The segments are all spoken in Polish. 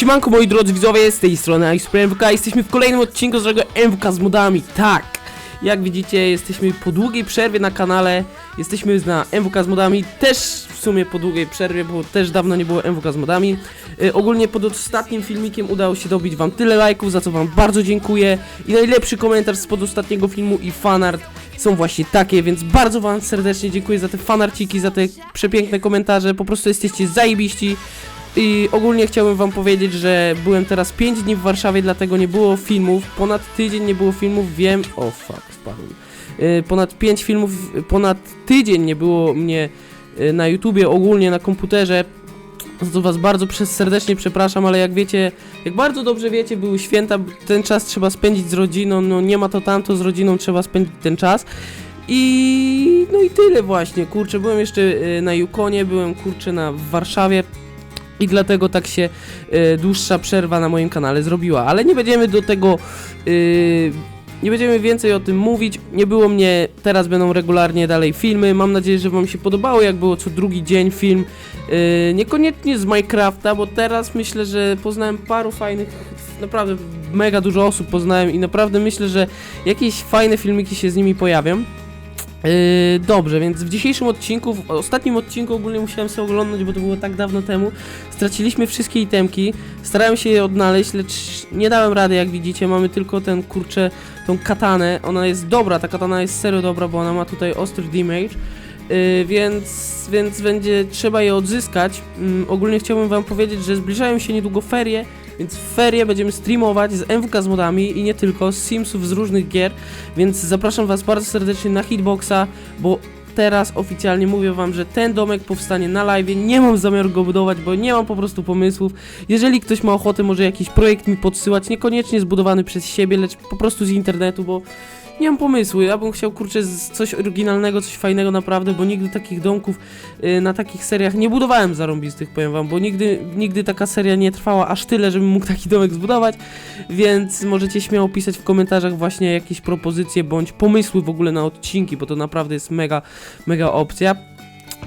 Siemanko moi drodzy widzowie, z tej strony Ice MWK, jesteśmy w kolejnym odcinku z żadnego MWK z modami, tak! Jak widzicie, jesteśmy po długiej przerwie na kanale, jesteśmy na MWK z modami, też w sumie po długiej przerwie, bo też dawno nie było MWK z modami. Y, ogólnie pod ostatnim filmikiem udało się dobić wam tyle lajków, za co wam bardzo dziękuję i najlepszy komentarz spod ostatniego filmu i fanart są właśnie takie, więc bardzo wam serdecznie dziękuję za te fanarciki, za te przepiękne komentarze, po prostu jesteście zajebiści. I ogólnie chciałbym wam powiedzieć, że byłem teraz 5 dni w Warszawie, dlatego nie było filmów. Ponad tydzień nie było filmów, wiem. O fuck, spadłem. Y, Ponad 5 filmów, ponad tydzień nie było mnie y, na YouTubie, ogólnie na komputerze. Za to was bardzo serdecznie przepraszam, ale jak wiecie, jak bardzo dobrze wiecie, były święta, ten czas trzeba spędzić z rodziną, no nie ma to tamto, z rodziną trzeba spędzić ten czas. I no i tyle właśnie, kurczę, byłem jeszcze y, na Yukonie, byłem kurczę na w Warszawie i dlatego tak się y, dłuższa przerwa na moim kanale zrobiła, ale nie będziemy do tego y, nie będziemy więcej o tym mówić. Nie było mnie, teraz będą regularnie dalej filmy. Mam nadzieję, że Wam się podobało, jak było co drugi dzień film. Yy, niekoniecznie z Minecrafta, bo teraz myślę, że poznałem paru fajnych, naprawdę mega dużo osób poznałem i naprawdę myślę, że jakieś fajne filmiki się z nimi pojawią. Yy, dobrze, więc w dzisiejszym odcinku, w ostatnim odcinku ogólnie musiałem sobie oglądać, bo to było tak dawno temu. Straciliśmy wszystkie itemki, starałem się je odnaleźć, lecz nie dałem rady, jak widzicie. Mamy tylko ten kurczę, tą katanę. Ona jest dobra, ta katana jest serio dobra, bo ona ma tutaj ostry damage. Yy, więc, więc będzie trzeba je odzyskać. Yy, ogólnie chciałbym wam powiedzieć, że zbliżają się niedługo ferie, więc w ferie będziemy streamować z MWK z modami i nie tylko, z Simsów, z różnych gier, więc zapraszam was bardzo serdecznie na Hitboxa, bo teraz oficjalnie mówię wam, że ten domek powstanie na live. Nie mam zamiaru go budować, bo nie mam po prostu pomysłów. Jeżeli ktoś ma ochotę, może jakiś projekt mi podsyłać, niekoniecznie zbudowany przez siebie, lecz po prostu z internetu, bo nie mam pomysłu. Ja bym chciał kurczę coś oryginalnego, coś fajnego naprawdę, bo nigdy takich domków y, na takich seriach nie budowałem zarąbistych, powiem wam, bo nigdy, nigdy taka seria nie trwała aż tyle, żebym mógł taki domek zbudować, więc możecie śmiało pisać w komentarzach właśnie jakieś propozycje bądź pomysły w ogóle na odcinki, bo to naprawdę jest mega, mega opcja.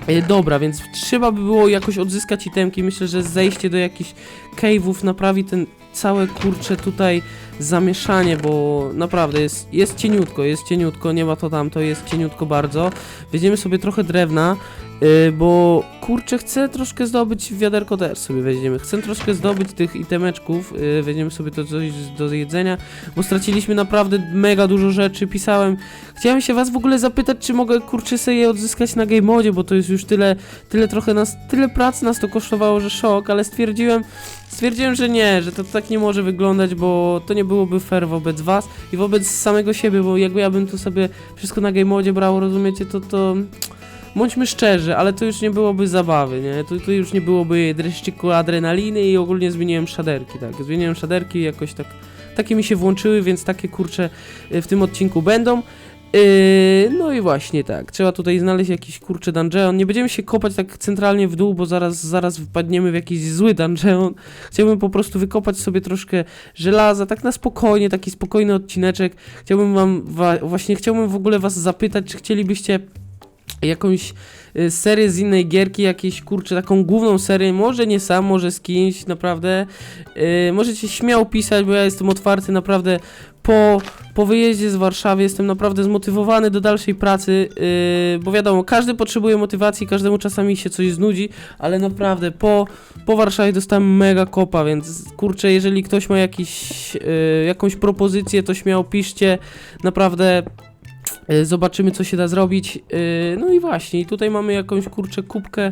E, Dobra, więc trzeba by było jakoś odzyskać itemki. Myślę, że zejście do jakichś cave'ów naprawi ten całe kurcze tutaj zamieszanie, bo naprawdę jest, jest cieniutko, jest cieniutko, nie ma to tamto, jest cieniutko bardzo. Weźmiemy sobie trochę drewna, yy, bo kurczę chcę troszkę zdobyć wiaderko też sobie weźmiemy. Chcę troszkę zdobyć tych itemeczków, yy, weźmiemy sobie to coś do jedzenia, bo straciliśmy naprawdę mega dużo rzeczy. Pisałem, chciałem się was w ogóle zapytać, czy mogę kurczę sobie je odzyskać na game modzie, bo to jest już tyle, tyle trochę nas, tyle pracy nas to kosztowało, że szok, ale stwierdziłem, stwierdziłem, że nie, że to tak nie może wyglądać, bo to nie byłoby fair wobec was i wobec samego siebie, bo jakby ja bym to sobie wszystko na game modzie brało, rozumiecie, to to... Bądźmy szczerzy, ale to już nie byłoby zabawy, nie? To, to już nie byłoby dreszczyku adrenaliny i ogólnie zmieniłem szaderki, tak? Zmieniłem szaderki jakoś tak... Takie mi się włączyły, więc takie kurcze y, w tym odcinku będą. Yy, no i właśnie tak, trzeba tutaj znaleźć jakiś kurczę dungeon. Nie będziemy się kopać tak centralnie w dół, bo zaraz, zaraz wpadniemy w jakiś zły dungeon. Chciałbym po prostu wykopać sobie troszkę żelaza, tak na spokojnie, taki spokojny odcineczek. Chciałbym wam, wa właśnie chciałbym w ogóle was zapytać, czy chcielibyście jakąś y, serię z innej gierki, jakieś kurczę, taką główną serię, może nie sam, może z kimś, naprawdę. Yy, możecie śmiało pisać, bo ja jestem otwarty naprawdę po, po wyjeździe z Warszawy, jestem naprawdę zmotywowany do dalszej pracy, yy, bo wiadomo, każdy potrzebuje motywacji, każdemu czasami się coś znudzi, ale naprawdę po, po Warszawie dostałem mega kopa, więc kurczę, jeżeli ktoś ma jakiś, yy, jakąś propozycję, to śmiało piszcie, naprawdę Zobaczymy, co się da zrobić. Y, No i właśnie, tutaj mamy jakąś kurczę kubkę.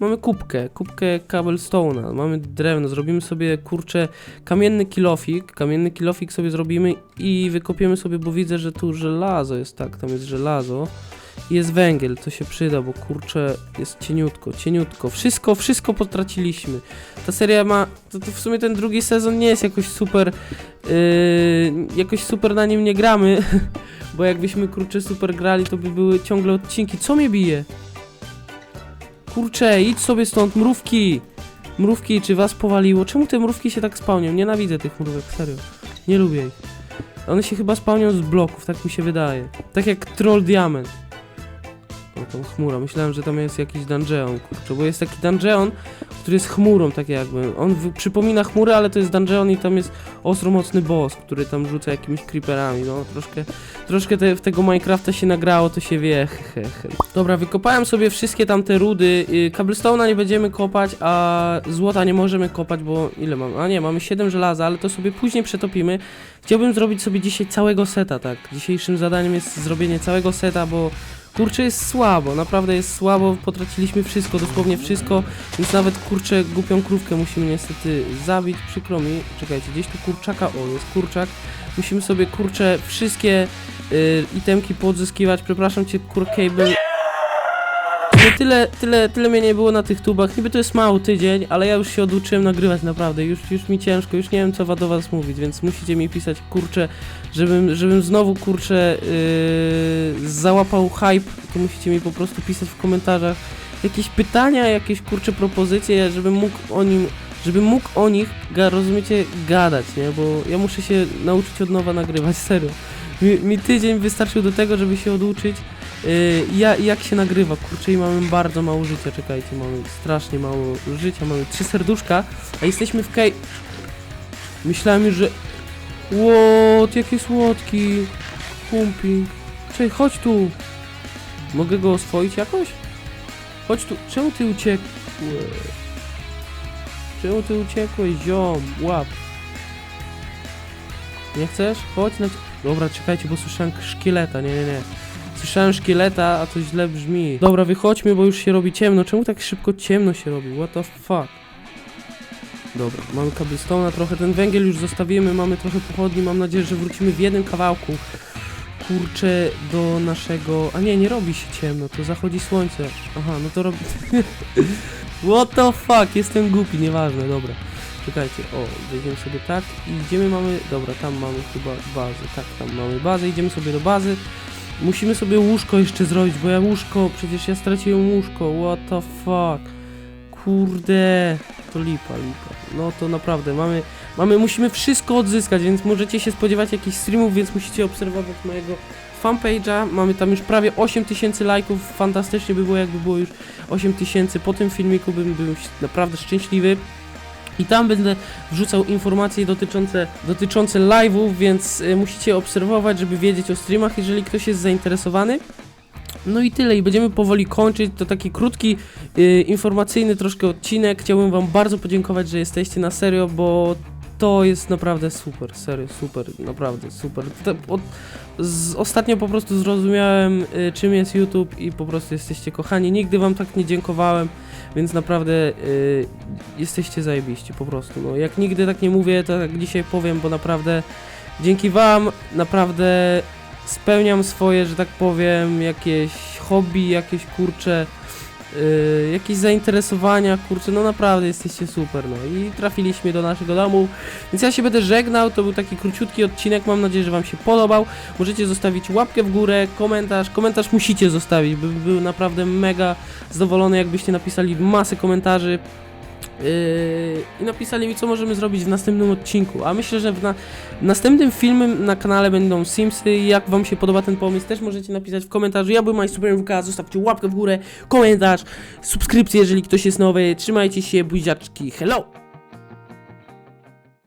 Mamy kubkę, kubkę cobblestone'a, mamy drewno, zrobimy sobie kurczę kamienny kilofik, kamienny kilofik sobie zrobimy i wykopiemy sobie, bo widzę, że tu żelazo jest, tak, tam jest żelazo jest węgiel, to się przyda, bo kurczę jest cieniutko, cieniutko, wszystko, wszystko potraciliśmy. Ta seria ma, to, to w sumie ten drugi sezon nie jest jakoś super, yy, jakoś super na nim nie gramy, bo jakbyśmy kurczę super grali, to by były ciągle odcinki. Co mnie bije? Kurczę, idź sobie stąd, mrówki! Mrówki, czy was powaliło? Czemu te mrówki się tak spełnią? Nienawidzę tych mrówek, serio. Nie lubię ich. One się chyba spełnią z bloków, tak mi się wydaje. Tak jak Troll Diament. Tą chmura. Myślałem, że tam jest jakiś dungeon, kurczę, bo jest taki dungeon, który jest chmurą, tak jakby. On przypomina chmurę, ale to jest dungeon i tam jest ostro mocny boss, który tam rzuca jakimiś creeperami, no troszkę, troszkę te, w tego Minecrafta się nagrało, to się wie. Dobra, wykopałem sobie wszystkie tamte rudy, y, cobblestone'a nie będziemy kopać, a złota nie możemy kopać, bo ile mam? A nie, mamy 7 żelaza, ale to sobie później przetopimy. Chciałbym zrobić sobie dzisiaj całego seta, tak. Dzisiejszym zadaniem jest zrobienie całego seta, bo kurczę jest słabo, naprawdę jest słabo, potraciliśmy wszystko, dosłownie wszystko, więc nawet kurczę głupią krówkę musimy niestety zabić, przykro mi. Czekajcie, gdzieś tu kurczaka, o jest kurczak. Musimy sobie kurczę wszystkie y, itemki poodzyskiwać, przepraszam cię kur cable. Nie tyle, tyle, tyle mnie nie było na tych tubach. Niby to jest mały tydzień, ale ja już się oduczyłem nagrywać naprawdę. Już, już mi ciężko, już nie wiem co do was mówić, więc musicie mi pisać kurczę, żebym, żebym znowu kurczę yy, załapał hype. To musicie mi po prostu pisać w komentarzach jakieś pytania, jakieś kurcze propozycje, żebym mógł o nim, żebym mógł o nich, ga, rozumiecie, gadać, nie? Bo ja muszę się nauczyć od nowa nagrywać, serio. Mi, mi tydzień wystarczył do tego, żeby się oduczyć. Yy, ja, jak się nagrywa, kurczę, i mamy bardzo mało życia, czekajcie, mamy strasznie mało życia, mamy trzy serduszka, a jesteśmy w kej... Myślałem już, że... Łot, jaki słodki, pumping. Czekaj, chodź tu. Mogę go oswoić jakoś? Chodź tu, czemu ty uciekłeś? Czemu ty uciekłeś, ziom, łap. Nie chcesz? Chodź na... Dobra, czekajcie, bo słyszałem szkieleta, nie, nie, nie. Słyszałem szkieleta, a to źle brzmi. Dobra, wychodźmy, bo już się robi ciemno. Czemu tak szybko ciemno się robi? What the fuck? Dobra, mamy cobblestone'a trochę, ten węgiel już zostawimy, mamy trochę pochodni, mam nadzieję, że wrócimy w jednym kawałku. Kurczę, do naszego... A nie, nie robi się ciemno, to zachodzi słońce. Aha, no to robi... What the fuck, jestem głupi, nieważne, dobra. Czekajcie, o, wejdziemy sobie tak i idziemy, mamy... Dobra, tam mamy chyba bazę, tak, tam mamy bazę, idziemy sobie do bazy. Musimy sobie łóżko jeszcze zrobić, bo ja łóżko, przecież ja straciłem łóżko, what the fuck. Kurde, to lipa, lipa. No to naprawdę, mamy, mamy, musimy wszystko odzyskać, więc możecie się spodziewać jakichś streamów, więc musicie obserwować mojego fanpage'a. Mamy tam już prawie 8000 lajków, fantastycznie by było jakby było już 8000. Po tym filmiku bym był naprawdę szczęśliwy. I tam będę wrzucał informacje dotyczące, dotyczące live'ów, więc y, musicie obserwować, żeby wiedzieć o streamach, jeżeli ktoś jest zainteresowany. No i tyle, i będziemy powoli kończyć. To taki krótki, y, informacyjny troszkę odcinek. Chciałbym Wam bardzo podziękować, że jesteście na serio, bo to jest naprawdę super, serio, super, naprawdę super. Od, z, ostatnio po prostu zrozumiałem, y, czym jest YouTube i po prostu jesteście kochani. Nigdy Wam tak nie dziękowałem, więc naprawdę y, jesteście zajebiści, po prostu. No, jak nigdy tak nie mówię, to tak dzisiaj powiem, bo naprawdę dzięki Wam naprawdę spełniam swoje, że tak powiem, jakieś hobby, jakieś kurcze, yy, jakieś zainteresowania, kurczę, no naprawdę jesteście super, no. I trafiliśmy do naszego domu, więc ja się będę żegnał, to był taki króciutki odcinek, mam nadzieję, że wam się podobał, możecie zostawić łapkę w górę, komentarz, komentarz musicie zostawić, bym był naprawdę mega zadowolony, jakbyście napisali masę komentarzy, i napisali mi, co możemy zrobić w następnym odcinku. A myślę, że w, na, następnym filmie na kanale będą Simsy. Jak Wam się podoba ten pomysł, też możecie napisać w komentarzu. Ja byłem MySuperMWK, zostawcie łapkę w górę, komentarz, subskrypcję, jeżeli ktoś jest nowy. Trzymajcie się, buziaczki, hello!